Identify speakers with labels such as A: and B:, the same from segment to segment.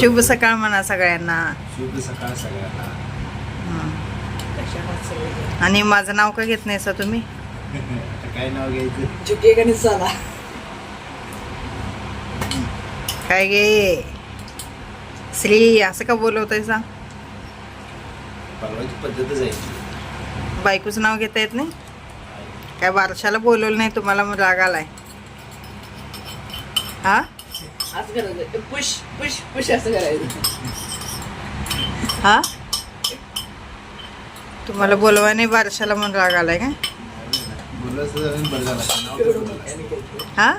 A: शुभ सकाळ म्हणा सगळ्यांना.
B: शुभ सकाळ सगळ्यांना.
A: हं. आणि माझं नाव का घेत नाही सर तुम्ही?
B: काय नाव घ्यायचं?
C: चुकी गणित झाला.
A: काय गे? श्री असं का बोलवतंय सा
B: परवाची पद्धतच आहे. ती.
A: बायकोचं नाव घेता येत नाही? काय बारशाला बोलवलं नाही तुम्हाला? मग राग आलाय. हा?
C: करायचं. पुश पुश पुश असं करायचं.
A: हा? तुम्हाला बोलवा नाही बारशाला म्हणून राग आलाय
B: असतं
A: हा?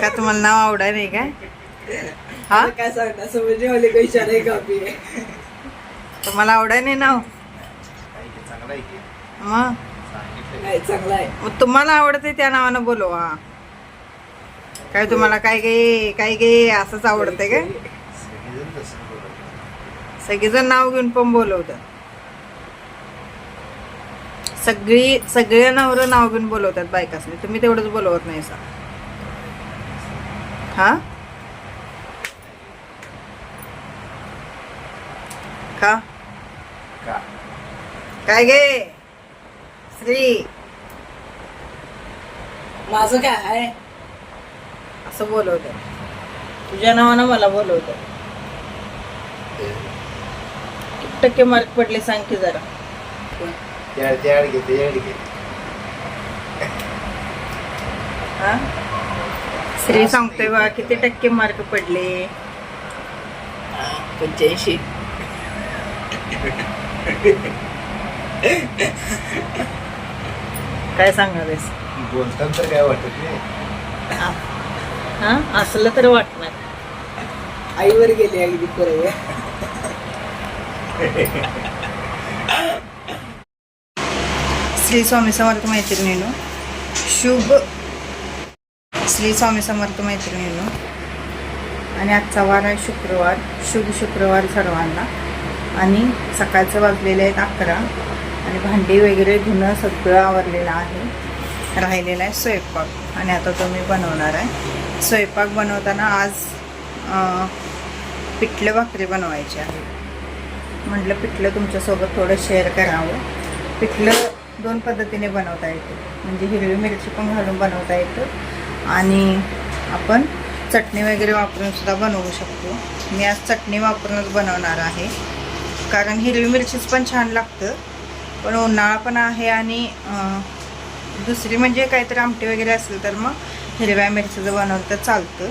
A: का तुम्हाला नाव आवडाय नाही काय? हा?
C: काय सांगता समजले मला काही विचार आहे कापी
A: तुम्हाला आवडाय नाही नाव?
B: काय की चांगलं आहे. की
A: मग?
C: चांगला आहे
A: मग तुम्हाला आवडते त्या नावानं बोलवा. काय तुम्हाला काय गे काय गे असंच आवडतंय काय
B: सगळेजण तसं बोलवतात.
A: सगळेजण नाव घेऊन पण बोलवतात. सगळी सगळे नवर नाव घेऊन बोलवतात बायकासनी. तुम्ही तेवढंच बोलवत नाही सा हा? का
B: का
A: काय गे? श्री.
C: माझं काय आहे?
A: असं बोलवतात तुझ्या नावानं मला बोलवतात किती टक्के मार्क पडले सांग की जरा. हा? श्री सांगतोय बा किती टक्के मार्क पडले?
C: पंच्याऐंशी.
A: काय सांगावेस
B: बोलताना तर काय वाटत नाही.
A: हा असलं तर वाटणार.
C: आईवर गेली अगदी बरोबर
A: श्री स्वामी समर्थ मैत्रिणीनो शुभ श्री स्वामी समर्थ मैत्रिणीनो आणि आजचा वार आहे शुक्रवार शुभ शुक्रवार सर्वांना. आणि सकाळचं वाजलेले आहेत अकरा आणि भांडी वगैरे धुणं सगळं आवरलेलं आहे. राहिलेला आहे स्वयंपाक आणि आता तो मी बनवणार आहे. स्वयंपाक बनवताना आज पिठलं भाकरी बनवायची आहे. म्हटलं पिठलं तुमच्यासोबत थोडं शेअर करावं. पिठलं दोन पद्धतीने बनवता येतं. म्हणजे हिरवी मिरची पण घालून बनवता येतं. आणि आपण चटणी वगैरे वापरून सुद्धा बनवू शकतो. मी आज चटणी वापरूनच बनवणार आहे. कारण हिरवी मिरचीच पण छान लागतं. पण उन्हाळा पण आहे आणि दुसरी म्हणजे काहीतरी आमटी वगैरे असेल तर मग हिरव्या मिरचीचं बनवलं तर चालतं.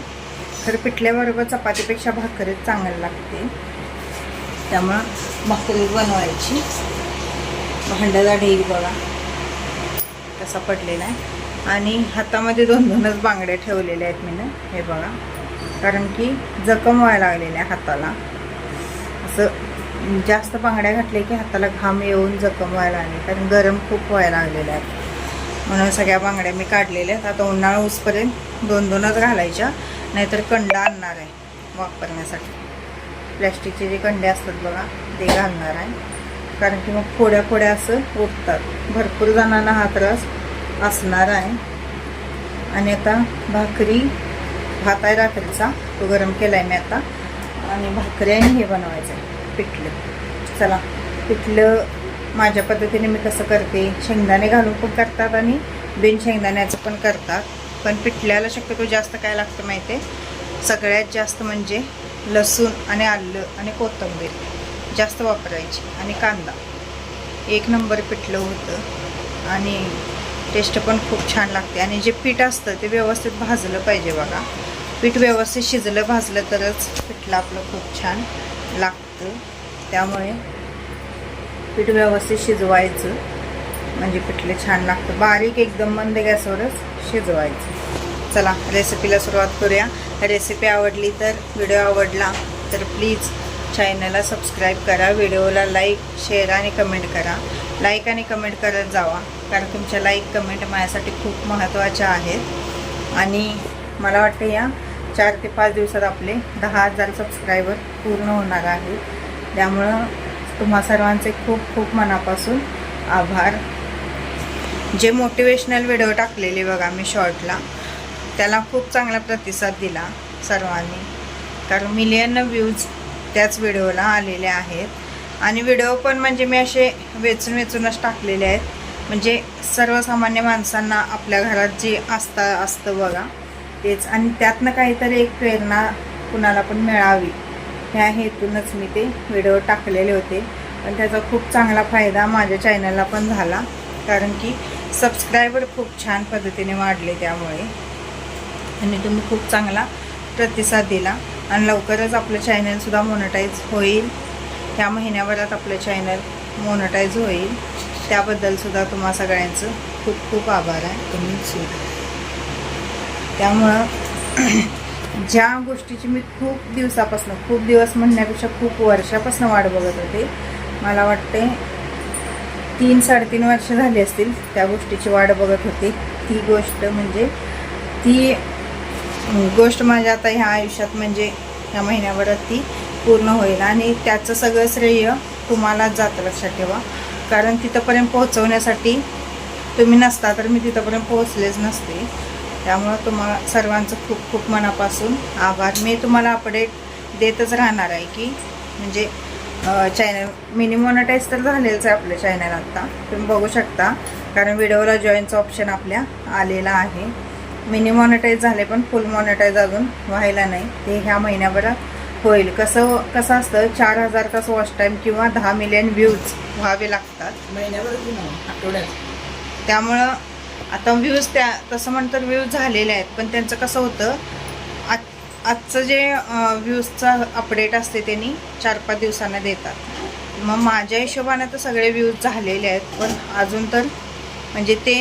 A: तर पिठल्याबरोबर चपातीपेक्षा भाकरीच चांगली लागते. त्यामुळं भाकरी बनवायची. भांड्याचा ढीग बघा. तसा पडलेला आहे. आणि हातामध्ये दोन दोनच बांगड्या ठेवलेल्या आहेत मी हे बघा. कारण की जखम व्हायला लागलेल्या हाताला. असं जास्त बांगड्या घातल्या की हाताला घाम येऊन जखम व्हायला लागली. कारण गरम खूप व्हायला लागलेलं आहे. म्हणून सगळ्या बांगड्या मी काढलेल्या आहेत. आता उन्हाळा ऊसपर्यंत दोन दोनच घालायच्या. नाहीतर कंडा आणणार आहे वापरण्यासाठी प्लॅस्टिकचे जे कंडे असतात बघा ते घालणार आहे. कारण की मग फोड्या फोड्या असं उठतात. भरपूर जणांना हा त्रास असणार आहे. आणि आता भाकरी भात आहे रात्रीचा. तो गरम केला आहे मी आता. आणि भाकरी आणि हे बनवायचं आहे पिठलं. चला पिठलं माझ्या पद्धतीने मी कसं करते. शेंगदाणे घालून पण करतात आणि बिन शेंगदाण्याचं पण करतात. पण पिठल्याला शक्यतो जास्त काय लागतं माहिती आहे सगळ्यात जास्त म्हणजे लसूण आणि आलं आणि कोथिंबीर जास्त वापरायची आणि कांदा. एक नंबर पिठलं होतं आणि टेस्ट पण खूप छान लागते. आणि जे पीठ असतं ते व्यवस्थित भाजलं पाहिजे बघा. पीठ व्यवस्थित शिजलं भाजलं तरच पिठलं आपलं खूप छान लागतं. त्यामुळे पीठ व्यवस्थित शिजवायचं. म्हणजे पिठले छान लागतं बारीक एकदम मंद गॅसवरच शिजवायचं. चला रेसिपीला सुरुवात करूया. रेसिपी आवडली तर व्हिडिओ आवडला तर प्लीज चॅनलला सबस्क्राईब करा. व्हिडिओला लाईक शेअर आणि कमेंट करा. लाईक आणि कमेंट करत जावा. कारण तुमच्या लाईक कमेंट माझ्यासाठी खूप महत्त्वाच्या आहेत. आणि मला वाटतं या चार ते पाच दिवसात आपले दहा हजार सबस्क्रायबर पूर्ण होणार आहे त्यामुळं तुम्हा सर्वांचे खूप खूप मनापासून आभार. जे मोटिवेशनल व्हिडिओ टाकलेले बघा मी शॉर्टला त्याला खूप चांगला प्रतिसाद दिला सर्वांनी. तर मिलियन व्ह्यूज त्याच व्हिडिओला आलेले आहेत. आणि व्हिडिओ पण म्हणजे मी असे वेचून वेचूनच टाकलेले आहेत. म्हणजे सर्वसामान्य माणसांना आपल्या घरात जे असता असतं बघा तेच. आणि त्यातनं काहीतरी एक प्रेरणा कुणाला पण मिळावी. ह्या हेतूनच मी ते व्हिडिओ टाकलेले होते. पण त्याचा खूप चांगला फायदा माझ्या चॅनलला पण झाला. कारण की सबस्क्रायबर खूप छान पद्धतीने वाढले त्यामुळे. आणि तुम्ही खूप चांगला प्रतिसाद दिला. आणि लवकरच आपलं चॅनलसुद्धा मोनटाईज होईल. ह्या महिन्याभरात आपलं चॅनल मोनटाईज होईल. त्याबद्दलसुद्धा तुम्हा सगळ्यांचं खूप खूप आभार आहे. तुम्ही त्यामुळं ज्या गोष्टीची मी खूप दिवसापासून खूप दिवस म्हणण्यापेक्षा खूप वर्षापासून वाट बघत होते मला वाटते तीन साडेतीन वर्ष झाली असतील त्या गोष्टीची वाट बघत होते. ती गोष्ट म्हणजे ती गोष्ट माझ्या आता ह्या आयुष्यात म्हणजे ह्या महिन्याभरात ती पूर्ण होईल आणि त्याचं सगळं श्रेय तुम्हालाच जातं लक्षात ठेवा. कारण तिथंपर्यंत पोहोचवण्यासाठी तुम्ही नसता तर मी तिथंपर्यंत पोहोचलेच नसते. त्यामुळं तुम्हाला सर्वांचं खूप खूप मनापासून आभार. मी तुम्हाला अपडेट देतच राहणार आहे की म्हणजे चॅनल मिनी मॉनिटाईज तर झालेलंच आहे आपलं चॅनल आत्ता तुम्ही बघू शकता कारण व्हिडिओला जॉईनचं ऑप्शन आपल्या आलेलं आहे. मिनी मॉनिटाईज झाले पण फुल मॉनिटाईज अजून व्हायला नाही. ते ह्या महिन्याभरात होईल. कसं कसं असतं चार हजार तास वॉच टाईम किंवा दहा मिलियन व्ह्यूज व्हावे लागतात.
C: महिन्याभर आठवड्यात.
A: त्यामुळं आता व्ह्यूज त्या तसं म्हणतात व्ह्यूज झालेले आहेत पण त्यांचं कसं होतं आज आजचं जे व्ह्यूजचा अपडेट असते त्यांनी चार पाच दिवसांना देतात. मग माझ्या हिशोबाने तर सगळे व्ह्यूज झालेले आहेत पण अजून तर म्हणजे ते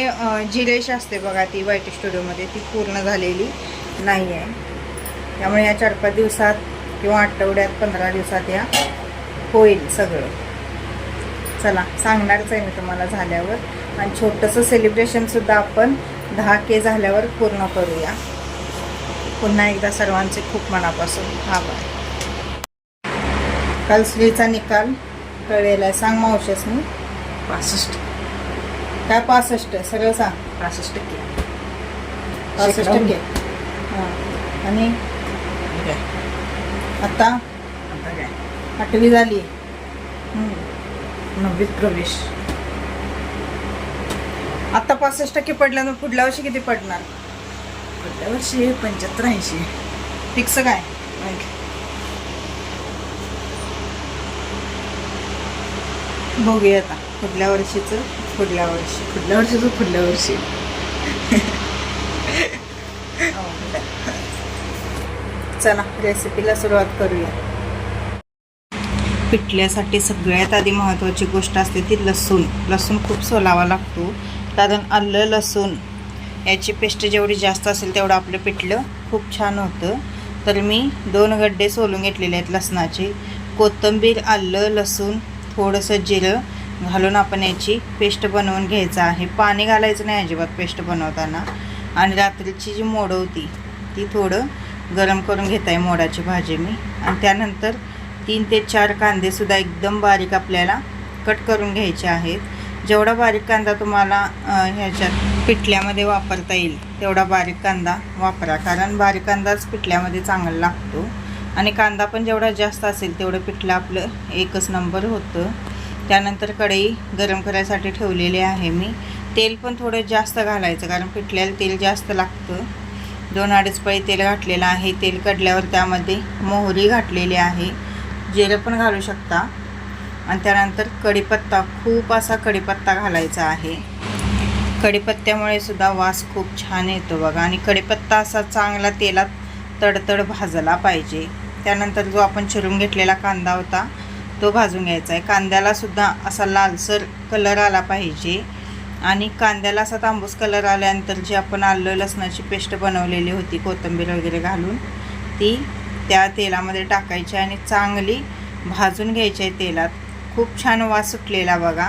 A: जिरेश असते बघा ती वाय टी स्टुडिओमध्ये ती पूर्ण झालेली नाही आहे. त्यामुळे या चार पाच दिवसात किंवा आठवड्यात पंधरा दिवसात या होईल सगळं. चला सांगणारच आहे मी तुम्हाला झाल्यावर. आणि छोटंसं सेलिब्रेशनसुद्धा आपण दहा के झाल्यावर पूर्ण करूया. पुन्हा एकदा सर्वांचे खूप मनापासून आभार. काल स्त्रीचा निकाल कळलेला आहे सांग मावशसनी.
C: पासष्ट.
A: काय पासष्ट? सरळ सांग.
C: पासष्ट टक्के
A: पासष्ट. टक्के हां. आणि
C: काय?
A: आता?
C: आता काय?
A: आठवी झाली.
C: नववीत प्रवेश.
A: आता पासष्ट टक्के पडलं तर पुढल्या वर्षी किती पडणार?
C: पुढल्या वर्षी पंच्याहत्तर ऐंशी.
A: फिक्स काय? बघूया आता पुढल्या वर्षीचं पुढल्या वर्षी.
C: पुढल्या वर्षीचं पुढल्या वर्षी.
A: चला रेसिपीला सुरुवात करूया. पिठल्यासाठी सगळ्यात आधी महत्त्वाची गोष्ट असते ती लसूण. लसूण खूप सोलावा लागतो. कारण आलं लसूण याची पेस्ट जेवढी जास्त असेल तेवढं आपलं पिठलं खूप छान होतं. तर मी दोन गड्डे सोलून घेतलेले आहेत लसणाचे. कोथिंबीर आलं लसूण थोडंसं जिरं घालून आपण याची पेस्ट बनवून घ्यायचं आहे. पाणी घालायचं नाही अजिबात पेस्ट बनवताना. आणि रात्रीची जी मोडं होती ती थोडं गरम करून घेत आहे मोडाची भाजी मी. आणि त्यानंतर तीन ते चार कांदेसुद्धा एकदम बारीक आपल्याला कट करून घ्यायचे आहेत. जेवढा बारीक कांदा तुम्हाला ह्याच्यात पिठल्यामध्ये वापरता येईल तेवढा बारीक कांदा वापरा. कारण बारीक कांदाच पिठल्यामध्ये चांगला लागतो. आणि कांदा पण जेवढा जास्त असेल तेवढं पिठलं आपलं एकच नंबर होतं. त्यानंतर कढई गरम करायसाठी ठेवलेली आहे मी. तेल पण थोडं जास्त घालायचं कारण पिठल्याला तेल जास्त लागतं. दोन अडीच पळी तेल घातलेलं आहे. तेल कढल्यावर त्यामध्ये मोहरी घातलेली आहे. जिरं पण घालू शकता. आणि त्यानंतर कढीपत्ता खूप असा कढीपत्ता घालायचा आहे. कढीपत्त्यामुळे सुद्धा वास खूप छान येतो बघा. आणि कढीपत्ता असा चांगला तेलात तडतड भाजला पाहिजे. त्यानंतर जो आपण चिरून घेतलेला कांदा होता तो भाजून घ्यायचा आहे. कांद्याला सुद्धा असा लालसर कलर आला पाहिजे. आणि कांद्याला असा तांबूस कलर आल्यानंतर जी आपण आलं लसणाची पेस्ट बनवलेली होती कोथिंबीर वगैरे घालून ती त्या तेलामध्ये टाकायची आणि चांगली भाजून घ्यायची आहे तेलात. खूप छान वास सुटलेला बघा.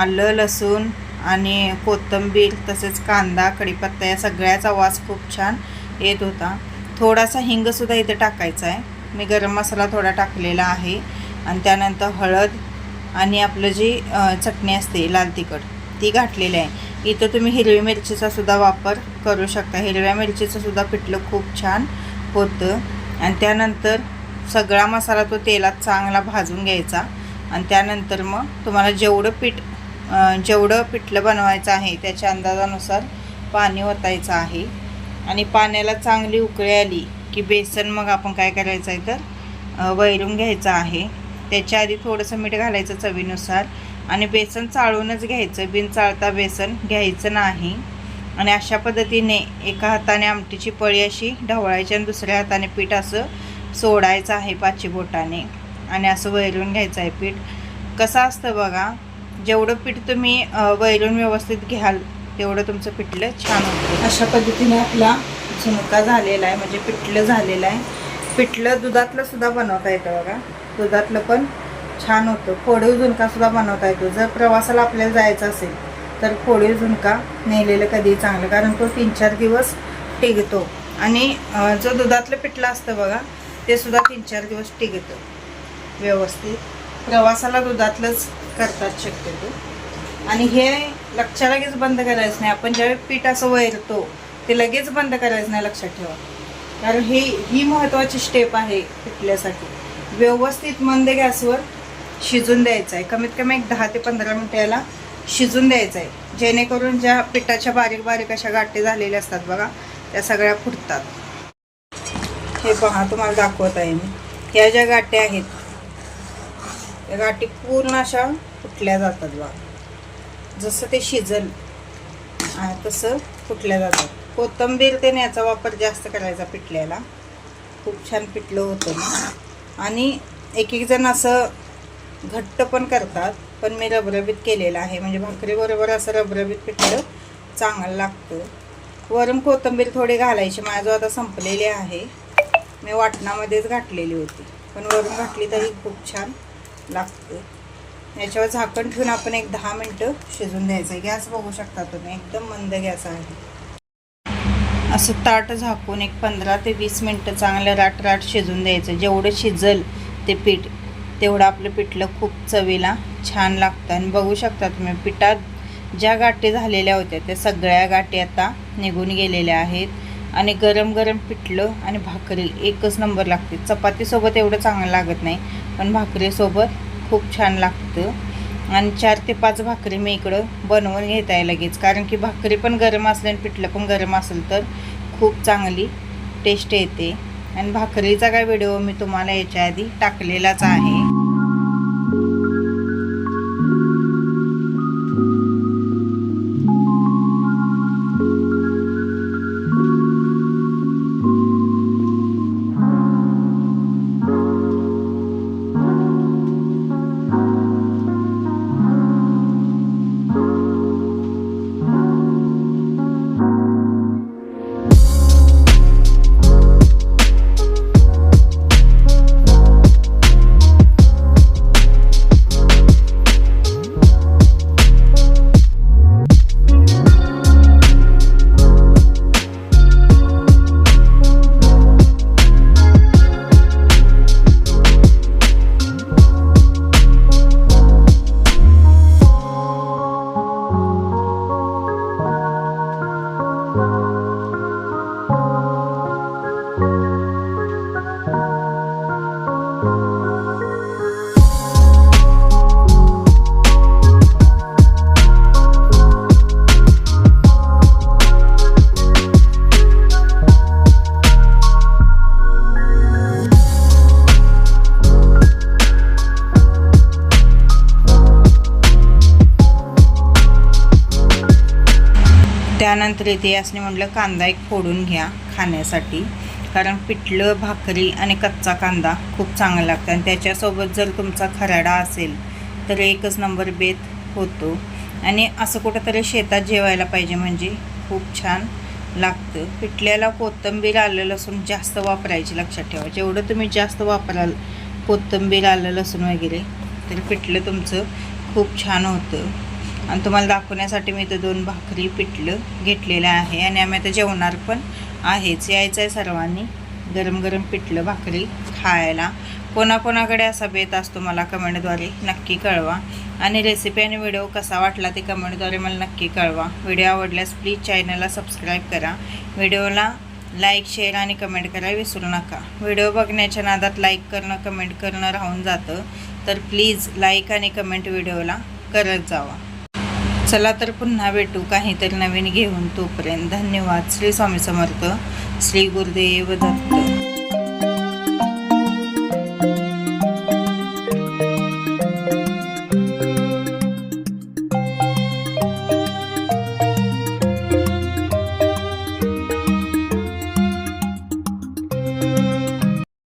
A: आलं लसूण आणि कोथिंबीर तसेच कांदा कढीपत्ता या सगळ्याचा वास खूप छान येत होता. थोडासा हिंगसुद्धा इथे टाकायचा आहे. मी गरम मसाला थोडा टाकलेला आहे. आणि त्यानंतर हळद आणि आपलं जी चटणी असते लाल तिखट ती घातलेली आहे. इथं तुम्ही हिरवी मिरचीचा सुद्धा वापर करू शकता. हिरव्या मिरचीचं सुद्धा पिठलं खूप छान होतं. आणि त्यानंतर सगळा मसाला तो तेलात चांगला भाजून घ्यायचा. आणि त्यानंतर मग तुम्हाला जेवढं पीठ जेवढं पिठलं बनवायचं आहे त्याच्या अंदाजानुसार पाणी ओतायचं आहे. आणि पाण्याला चांगली उकळी आली की बेसन मग आपण काय करायचं आहे तर वैरून घ्यायचं आहे. त्याच्या आधी थोडंसं मीठ घालायचं चवीनुसार आणि बेसन चाळूनच घ्यायचं. बिन चाळता बेसन घ्यायचं नाही. आणि अशा पद्धतीने एका हाताने आमटीची पळी अशी ढवळायची आणि दुसऱ्या हाताने पीठ असं सोडायचं आहे पाची बोटाने आणि असं वैरून घ्यायचं आहे पीठ. कसं असतं बघा जेवढं पीठ तुम्ही वैरून व्यवस्थित घ्याल तेवढं तुमचं पिठलं छान होतं. अशा पद्धतीने आपला झुणका झालेला आहे म्हणजे पिठलं झालेलं आहे. पिठलं दुधातलं सुद्धा बनवता येतं बघा. दुधातलं पण छान होतं. फोडीव झुणकासुद्धा बनवता येतो. जर प्रवासाला आपल्याला जायचं असेल तर फोडीव झुणका नेलेलं कधी चांगलं कारण तो तीन चार दिवस टिकतो. आणि जो दुधातलं पिठलं असतं बघा ते सुद्धा तीन चार दिवस टिकतं. व्यवस्थित. प्रवासाला दुधातलंच करतात शक्यतो. आणि हे लक्षा लगेच बंद करायचं नाही. आपण ज्यावेळी पीठ असं वैरतो ते लगेच बंद करायचं नाही लक्षात ठेवा. कारण हे ही महत्त्वाची स्टेप आहे पिठल्यासाठी. व्यवस्थित मंद गॅसवर शिजून द्यायचं आहे कमीत कमी एक दहा ते पंधरा मिनटं याला शिजून द्यायचं आहे जेणेकरून ज्या पिठाच्या बारीक बारीक अशा गाठी झालेल्या असतात बघा त्या सगळ्या फुटतात. हे पहा तुम्हाला दाखवत आहे मी. या ज्या गाठी आहेत या गाठी पूर्ण अशा फुटल्या जातात बघा. जसं ते शिजल तसं फुटल्या जातात. कोथिंबीर ते याचा वापर जास्त करायचा पिठल्याला खूप छान पिठलं होतं आणि एक एक जण असं घट्ट पण करतात पण मी रबरबीत केलेलं आहे. म्हणजे भाकरीबरोबर असं रबरबीत पिठलं चांगलं लागतं. वरून कोथिंबीर थोडी घालायची. माझं आता संपलेली आहे. मी वाटणामध्येच घातलेली होती. पण वरून घातली तरी खूप छान. लागते याच्यावर झाकण ठेवून आपण एक दहा मिनटं शिजून द्यायचं. गॅस बघू शकता तुम्ही. एकदम मंद गॅस आहे. असं ताट झाकून एक पंधरा ते वीस मिनटं चांगलं राट राट शिजून द्यायचं. जेवढं शिजल ते पीठ तेवढं आपलं पिठलं खूप चवीला छान लागतं. आणि बघू शकता तुम्ही पिठात ज्या गाठी झालेल्या होत्या त्या सगळ्या गाठी आता निघून गेलेल्या आहेत. आणि गरम गरम पिठलं आणि भाकरी एकच नंबर लागते. चपातीसोबत एवढं चांगलं लागत नाही पण भाकरीसोबत खूप छान लागतं. आणि चार ते पाच भाकरी मी इकडं बनवून घेत आहे लगेच कारण की भाकरी पण गरम असली आणि पिठलं पण गरम असेल तर खूप चांगली टेस्ट येते. आणि भाकरीचा काय व्हिडिओ मी तुम्हाला याच्या आधी टाकलेलाच आहे. त्यानंतर इथे यासने म्हटलं कांदा एक फोडून घ्या खाण्यासाठी. कारण पिठलं भाकरी आणि कच्चा कांदा खूप चांगला लागतं. आणि त्याच्यासोबत जर तुमचा खराडा असेल तर एकच नंबर बेत होतो. आणि असं कुठंतरी शेतात जेवायला पाहिजे म्हणजे खूप छान लागतं. पिठल्याला कोथिंबीर आलं लसूण जास्त वापरायची लक्षात ठेवा. जेवढं तुम्ही जास्त वापराल कोथिंबीर आलं लसूण वगैरे तर पिठलं तुमचं खूप छान होतं. आणि तुम्हाला दाखवण्यासाठी मी इथं दोन भाकरी पिठलं घेतलेलं आहे आणि आम्ही आता जेवणार पण आहेच. यायचं आहे सर्वांनी गरम गरम पिठलं भाकरी खायला. कोणाकोणाकडे असा बेत असतो मला कमेंटद्वारे नक्की कळवा. आणि रेसिपी आणि व्हिडिओ कसा वाटला ते कमेंटद्वारे मला नक्की कळवा. व्हिडिओ आवडल्यास प्लीज चॅनलला सबस्क्राईब करा. व्हिडिओला लाईक शेअर आणि कमेंट करायला विसरू नका. व्हिडिओ बघण्याच्या नादात लाईक करणं कमेंट करणं राहून जातं. तर प्लीज लाईक आणि कमेंट व्हिडिओला करत जावा. चला तर पुन्हा भेटू काहीतरी नवीन घेऊन तोपर्यंत धन्यवाद. श्री स्वामी समर्थ श्री गुरुदेव दत्त.